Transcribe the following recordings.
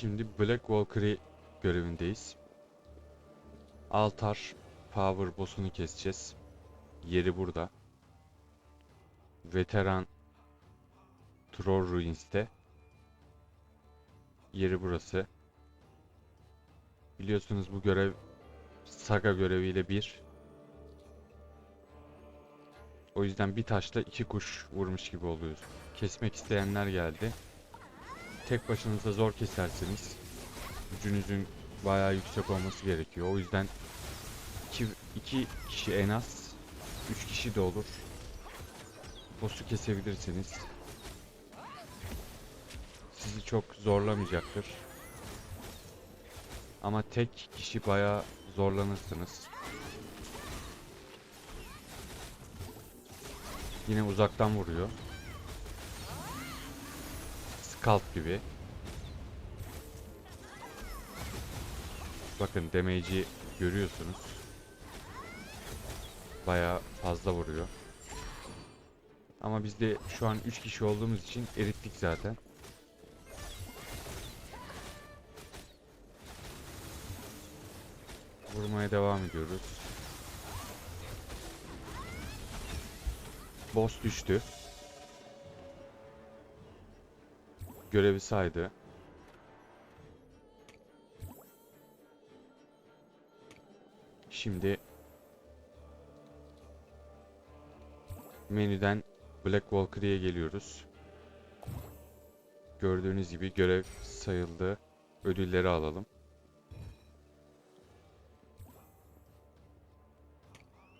Şimdi Black Valkyrie görevindeyiz. Altar Power boss'unu keseceğiz. Yeri burada. Veteran Troll Ruins'te. Yeri burası. Biliyorsunuz bu görev Saga göreviyle bir. O yüzden bir taşla iki kuş vurmuş gibi oluyoruz. Kesmek isteyenler geldi. Tek başınıza zor kesersiniz. Gücünüzün bayağı yüksek olması gerekiyor. O yüzden iki, kişi en az, üç kişi de olur. Boss'u kesebilirsiniz. Sizi çok zorlamayacaktır. Ama tek kişi bayağı zorlanırsınız. Yine uzaktan vuruyor. Scalp gibi. Bakın damage'i görüyorsunuz. Bayağı fazla vuruyor. Ama biz de şu an 3 kişi olduğumuz için erittik zaten. Vurmaya devam ediyoruz. Boss düştü. Görevi saydı. Şimdi menüden Black Valkyrie'ye geliyoruz. Gördüğünüz gibi görev sayıldı. Ödülleri alalım.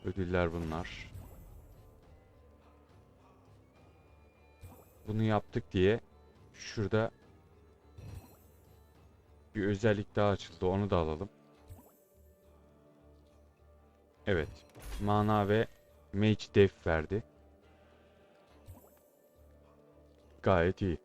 Ödüller bunlar. Bunu yaptık diye şurada bir özellik daha açıldı. Onu da alalım. Evet. Mana ve Mage Def verdi. Gayet iyi.